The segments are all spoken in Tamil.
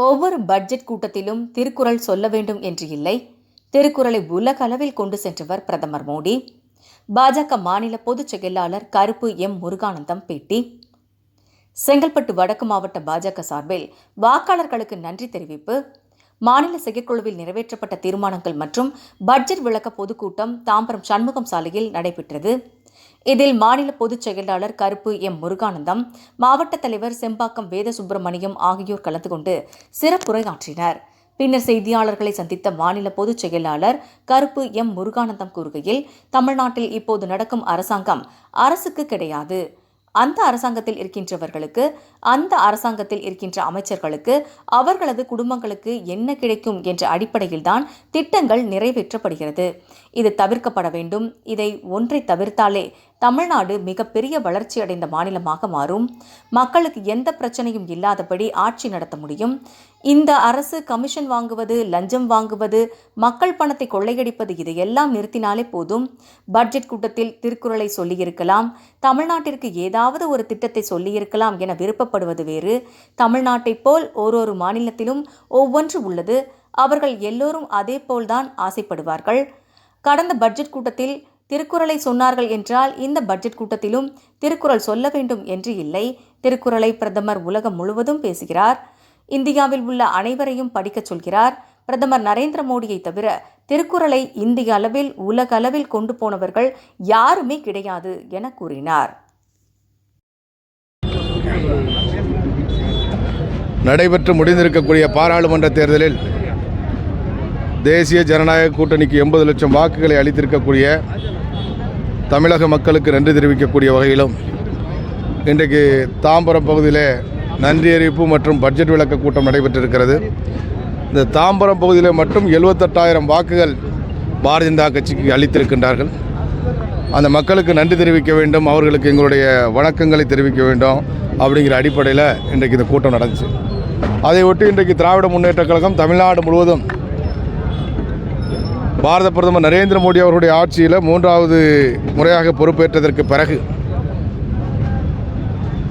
ஒவ்வொரு பட்ஜெட் கூட்டத்திலும் திருக்குறள் சொல்ல வேண்டும் என்று இல்லை. திருக்குறளை உலக அளவில் கொண்டு சென்றவர் பிரதமர் மோடி. பாஜக மாநில பொதுச் செயலாளர் கருப்பு எம் முருகானந்தம் பேட்டி. செங்கல்பட்டு வடக்கு மாவட்ட பாஜக சார்பில் வாக்காளர்களுக்கு நன்றி தெரிவிப்பு. மாநில செயற்குழுவில் நிறைவேற்றப்பட்ட தீர்மானங்கள் மற்றும் பட்ஜெட் விளக்க பொதுக்கூட்டம் தாம்பரம் சண்முகம் சாலையில் நடைபெற்றது. இதில் மாநில பொதுச் செயலாளர் கருப்பு எம் முருகானந்தம் மாவட்ட தலைவர் செம்பாக்கம் வேத சுப்பிரமணியம் ஆகியோர் கலந்து கொண்டு சிறப்புரையாற்றினர். பின்னர் செய்தியாளர்களை சந்தித்த மாநில பொதுச் செயலாளர் கருப்பு எம் முருகானந்தம் கூறுகையில் தமிழ்நாட்டில் இப்போது நடக்கும் அரசாங்கம் அரசுக்கு கிடையாது. அந்த அரசாங்கத்தில் இருக்கின்றவர்களுக்கு அந்த அரசாங்கத்தில் இருக்கின்ற அமைச்சர்களுக்கு அவர்களது குடும்பங்களுக்கு என்ன கிடைக்கும் என்ற அடிப்படையில்தான் திட்டங்கள் நிறைவேற்றப்படுகிறது. இது தவிர்க்கப்பட வேண்டும். இதை ஒன்றை தவிர்த்தாலே தமிழ்நாடு மிகப்பெரிய வளர்ச்சியடைந்த மாநிலமாக மாறும். மக்களுக்கு எந்த பிரச்சனையும் இல்லாதபடி ஆட்சி நடத்த முடியும். இந்த அரசு கமிஷன் வாங்குவது லஞ்சம் வாங்குவது மக்கள் பணத்தை கொள்ளையடிப்பது இதையெல்லாம் நிறுத்தினாலே போதும். பட்ஜெட் கூட்டத்தில் திருக்குறளை சொல்லியிருக்கலாம். தமிழ்நாட்டிற்கு ஏதாவது ஒரு திட்டத்தை சொல்லியிருக்கலாம் என விருப்பப்படுவது வேறு. தமிழ்நாட்டைப் போல் ஓரொரு மாநிலத்திலும் ஒவ்வொன்று உள்ளது. அவர்கள் எல்லோரும் அதே போல்தான் ஆசைப்படுவார்கள். கடந்த பட்ஜெட் கூட்டத்தில் திருக்குறளை சொன்னார்கள் என்றால் இந்த பட்ஜெட் கூட்டத்திலும் திருக்குறள் சொல்ல வேண்டும் என்று இல்லை. திருக்குறளை பிரதமர் உலகம் முழுவதும் பேசுகிறார். இந்தியாவில் உள்ள அனைவரையும் படிக்கச் சொல்கிறார். பிரதமர் நரேந்திர மோடியை தவிர திருக்குறளை இந்திய அளவில் உலக அளவில் கொண்டு போனவர்கள் யாருமே கிடையாது என கூறினார். நடைபெற்று முடிந்திருக்கக்கூடிய பாராளுமன்ற தேர்தலில் தேசிய ஜனநாயக கூட்டணிக்கு எண்பது லட்சம் வாக்குகளை அளித்திருக்கக்கூடிய தமிழக மக்களுக்கு நன்றி தெரிவிக்கக்கூடிய வகையிலும் இன்றைக்கு தாம்பரம் பகுதியிலே நன்றி அறிவிப்பு மற்றும் பட்ஜெட் விளக்க கூட்டம் நடைபெற்றிருக்கிறது. இந்த தாம்பரம் பகுதியில் மட்டும் எழுபத்தெட்டாயிரம் வாக்குகள் பாரதிய ஜனதா கட்சிக்கு அளித்திருக்கின்றார்கள். அந்த மக்களுக்கு நன்றி தெரிவிக்க வேண்டும் அவர்களுக்கு எங்களுடைய வணக்கங்களை தெரிவிக்க வேண்டும் அப்படிங்கிற அடிப்படையில் இன்றைக்கு இந்த கூட்டம் நடந்துச்சு. அதை ஒட்டி இன்றைக்கு திராவிட முன்னேற்றக் கழகம் தமிழ்நாடு முழுவதும் பாரத பிரதமர் நரேந்திர மோடி அவருடைய ஆட்சியில் மூன்றாவது முறையாக பொறுப்பேற்றதற்கு பிறகு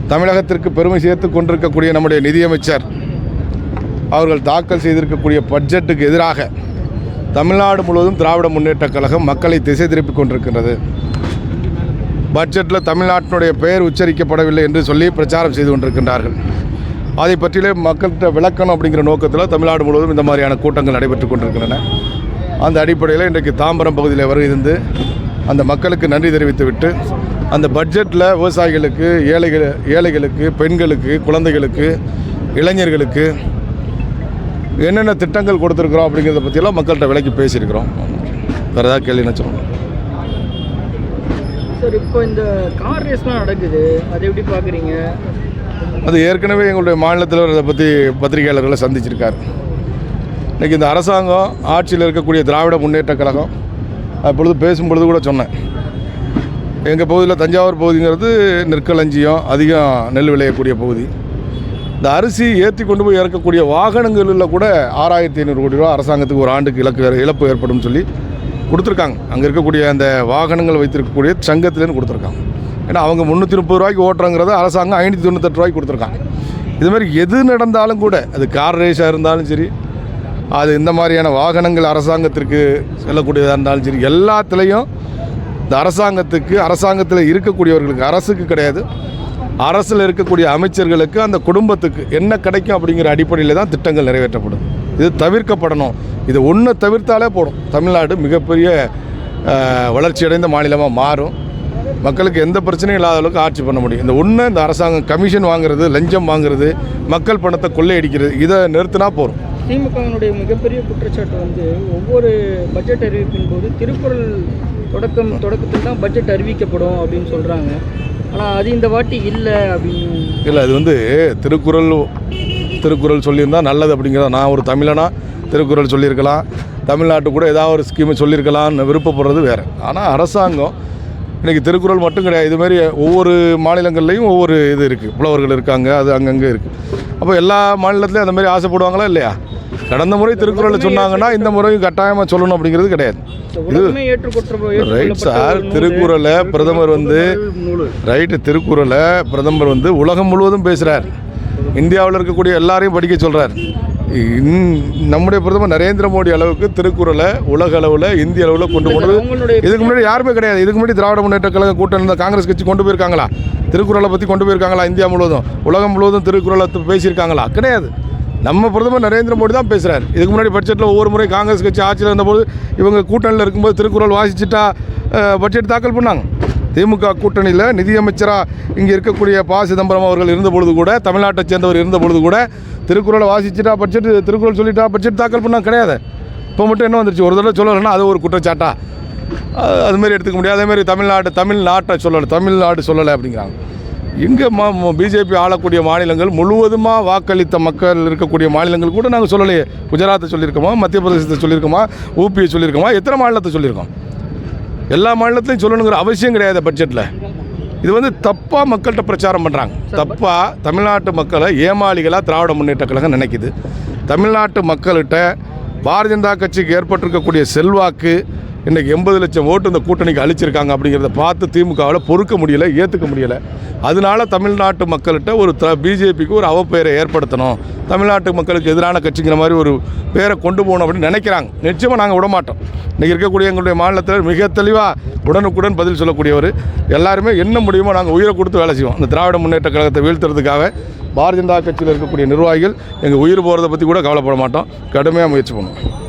தமிழகத்திற்கு பெருமை சேர்த்து கொண்டிருக்கக்கூடிய நம்முடைய நிதியமைச்சர் அவர்கள் தாக்கல் செய்திருக்கக்கூடிய பட்ஜெட்டுக்கு எதிராக தமிழ்நாடு முழுவதும் திராவிட முன்னேற்றக் கழகம் மக்களை திசை திருப்பிக் கொண்டிருக்கின்றது. பட்ஜெட்டில் தமிழ்நாட்டினுடைய பெயர் உச்சரிக்கப்படவில்லை என்று சொல்லி பிரச்சாரம் செய்து கொண்டிருக்கின்றார்கள். அதை பற்றிலே மக்கள்கிட்ட விளக்கணும் அப்படிங்கிற நோக்கத்தில் தமிழ்நாடு முழுவதும் இந்த மாதிரியான கூட்டங்கள் நடைபெற்று கொண்டிருக்கின்றன. அந்த அடிப்படையில் இன்றைக்கு தாம்பரம் பகுதியில் வருகை இருந்து அந்த மக்களுக்கு நன்றி தெரிவித்துவிட்டு அந்த பட்ஜெட்டில் விவசாயிகளுக்கு ஏழைகள் ஏழைகளுக்கு பெண்களுக்கு குழந்தைகளுக்கு இளைஞர்களுக்கு என்னென்ன திட்டங்கள் கொடுத்துருக்குறோம் அப்படிங்கிறத பற்றியெல்லாம் மக்கள்கிட்ட விலைக்கு பேசியிருக்கிறோம். வேறு ஏதாவது கேள்வி என்ன சொல்லணும் சார் இப்போ இந்த கார் ரேஸ்லாம் நடக்குது. அதை எப்படி பார்க்குறீங்க? அது ஏற்கனவே எங்களுடைய மாநிலத்தில் அதை பற்றி பத்திரிகையாளர்களை சந்திச்சிருக்கார். இன்றைக்கி இந்த அரசாங்கம் ஆட்சியில் இருக்கக்கூடிய திராவிட முன்னேற்றக் கழகம் அப்பொழுது பேசும்பொழுது கூட சொன்னேன். எங்கள் பகுதியில் தஞ்சாவூர் பகுதிங்கிறது நெற்களஞ்சியம் அதிகம் நெல் விளையக்கூடிய பகுதி. இந்த அரிசி ஏற்றி கொண்டு போய் இறக்கக்கூடிய வாகனங்களில் கூட ஆறாயிரத்தி ஐநூறு கோடி ரூபா அரசாங்கத்துக்கு ஒரு ஆண்டுக்கு இலக்கு இழப்பு ஏற்படும் சொல்லி கொடுத்துருக்காங்க. அங்கே இருக்கக்கூடிய அந்த வாகனங்கள் வைத்திருக்கக்கூடிய சங்கத்திலேருந்து கொடுத்துருக்காங்க. ஏன்னா அவங்க முந்நூற்றி முப்பது ரூபாய்க்கு ஓட்டுறங்கிறத அரசாங்கம் ஐநூற்றி தொண்ணூத்தெட்டு ரூபாய்க்கு கொடுத்துருக்காங்க. இது மாதிரி எது நடந்தாலும் கூட அது கார் ரேஸாக இருந்தாலும் சரி அது இந்த மாதிரியான வாகனங்கள் அரசாங்கத்திற்கு செல்லக்கூடியதாக இருந்தாலும் சரி எல்லாத்துலேயும் இந்த அரசாங்கத்துக்கு அரசாங்கத்தில் இருக்கக்கூடியவர்களுக்கு அரசுக்கு கிடையாது. அரசில் இருக்கக்கூடிய அமைச்சர்களுக்கு அந்த குடும்பத்துக்கு என்ன கிடைக்கும் அப்படிங்கிற அடிப்படையில் தான் திட்டங்கள் நிறைவேற்றப்படும். இது தவிர்க்கப்படணும். இது ஒன்று தவிர்த்தாலே போடும் தமிழ்நாடு மிகப்பெரிய வளர்ச்சியடைந்த மாநிலமாக மாறும். மக்களுக்கு எந்த பிரச்சனையும் இல்லாத அளவுக்கு ஆட்சி பண்ண முடியும். இந்த ஒன்று இந்த அரசாங்கம் கமிஷன் வாங்குறது லஞ்சம் வாங்குறது மக்கள் பணத்தை கொள்ளையடிக்கிறது இதை நிறுத்தினா போகிறோம் திமுகவினுடைய மிகப்பெரிய குற்றச்சாட்டு வந்து ஒவ்வொரு பட்ஜெட் அறிவிப்பின் போது திருக்குறள் தொடக்கம் தொடக்கத்தில் தான் பட்ஜெட் அறிவிக்கப்படும் அப்படின்னு சொல்கிறாங்க ஆனால் அது இந்த வாட்டி இல்லை அப்படின்னு இல்லை அது வந்து திருக்குறள் திருக்குறள் சொல்லியிருந்தால் நல்லது அப்படிங்கிறத நான் ஒரு தமிழனா திருக்குறள் சொல்லியிருக்கலாம். தமிழ்நாட்டு கூட ஏதாவது ஒரு ஸ்கீமை சொல்லியிருக்கலாம்னு விருப்பப்படுறது வேறு. ஆனால் அரசாங்கம் இன்றைக்கி திருக்குறள் மட்டும் கிடையாது. இதுமாரி ஒவ்வொரு மாநிலங்கள்லேயும் ஒவ்வொரு இது இருக்குது புலவர்கள் இருக்காங்க அது அங்கங்கே இருக்குது அப்போ எல்லா மாநிலத்துலேயும் அந்த மாதிரி ஆசைப்படுவாங்களா இல்லையா? கடந்த முறை திருக்குறளை சொன்னாங்கன்னா இந்த முறையும் கட்டாயமாக சொல்லணும் அப்படிங்கிறது கிடையாது. ஏற்றுக்கொற்ற ரைட் சார் திருக்குறளை பிரதமர் வந்து ரைட்டு திருக்குறளை பிரதமர் வந்து உலகம் முழுவதும் பேசுகிறார் இந்தியாவில் இருக்கக்கூடிய எல்லாரையும் படிக்க சொல்கிறார் நம்முடைய பிரதமர் நரேந்திர மோடி அளவுக்கு திருக்குறளை உலக அளவில் இந்திய அளவில் கொண்டு போனது இதுக்கு முன்னாடி யாருமே கிடையாது. இதுக்கு முன்னாடி திராவிட முன்னேற்ற கழக கூட்டம் இருந்த காங்கிரஸ் கட்சி கொண்டு போயிருக்காங்களா? திருக்குறளை பற்றி கொண்டு போயிருக்காங்களா? இந்தியா முழுவதும் உலகம் முழுவதும் திருக்குறளை பேசியிருக்காங்களா? கிடையாது. நம்ம பிரதமர் நரேந்திர மோடி தான் பேசுகிறார் இதுக்கு முன்னாடி பட்ஜெட்டில் ஒவ்வொரு முறை காங்கிரஸ் கட்சி ஆட்சியில் இருந்தபோது இவங்க கூட்டணியில் இருக்கும்போது திருக்குறள் வாசிச்சுட்டா பட்ஜெட் தாக்கல் பண்ணாங்க. திமுக கூட்டணியில் நிதியமைச்சராக இங்கே இருக்கக்கூடிய ப. சிதம்பரம் அவர்கள் இருந்த பொழுது கூட தமிழ்நாட்டை சேர்ந்தவர் இருந்த பொழுது கூட திருக்குறளை வாசிச்சுட்டா பட்ஜெட் திருக்குறள் சொல்லிட்டா பட்ஜெட் தாக்கல் பண்ணால் கிடையாது. இப்போ மட்டும் என்ன வந்துருச்சு? ஒரு தடவை சொல்லலைன்னா அது ஒரு குற்றச்சாட்டா? அதுமாரி எடுத்துக்க முடியாது. அதேமாரி தமிழ்நாடு தமிழ்நாட்டை சொல்லலை தமிழ்நாடு சொல்லலை அப்படிங்கிறாங்க. இங்கே மா பிஜேபி ஆளக்கூடிய மாநிலங்கள் முழுவதுமாக வாக்களித்த மக்கள் இருக்கக்கூடிய மாநிலங்கள் கூட நாங்கள் சொல்லலையே. குஜராத்தை சொல்லியிருக்கோமா மத்திய பிரதேசத்தை சொல்லியிருக்கோமா ஊபியை சொல்லியிருக்கோமா எத்தனை மாநிலத்தை சொல்லியிருக்கோம்? எல்லா மாநிலத்திலையும் சொல்லணுங்கிற அவசியம் கிடையாது பட்ஜெட்டில் இது வந்து தப்பாக மக்கள்கிட்ட பிரச்சாரம் பண்ணுறாங்க தப்பாக தமிழ்நாட்டு மக்களை ஏமாளிகளாக திராவிட முன்னேற்ற கழகம் நினைக்குது. தமிழ்நாட்டு மக்கள்கிட்ட பாரதிய ஜனதா கட்சிக்கு ஏற்பட்டிருக்கக்கூடிய செல்வாக்கு இன்றைக்கி எண்பது லட்சம் ஓட்டு இந்த கூட்டணிக்கு அழிச்சிருக்காங்க அப்படிங்கிறத பார்த்து திமுகவில் பொறுக்க முடியலை ஏற்றுக்க முடியலை. அதனால தமிழ்நாட்டு மக்கள்கிட்ட ஒரு த பிஜேபிக்கு ஒரு அவப்பெயரை ஏற்படுத்தணும். தமிழ்நாட்டு மக்களுக்கு எதிரான கட்சிங்கிற மாதிரி ஒரு பேரை கொண்டு போகணும் அப்படின்னு நினைக்கிறாங்க. நிச்சயமாக நாங்கள் விட மாட்டோம். இன்றைக்கி இருக்கக்கூடிய எங்களுடைய மாநிலத்தில் மிக தெளிவாக உடனுக்குடன் பதில் சொல்லக்கூடியவர். எல்லாருமே என்ன முடியுமோ நாங்கள் உயிரை கொடுத்து வேலை செய்வோம். இந்த திராவிட முன்னேற்ற கழகத்தை வீழ்த்துறதுக்காக பாரதிய ஜனதா கட்சியில் இருக்கக்கூடிய நிர்வாகிகள் எங்கள் உயிர் போகிறத பற்றி கூட கவலைப்பட மாட்டோம். கடுமையாக முயற்சி பண்ணுவோம்.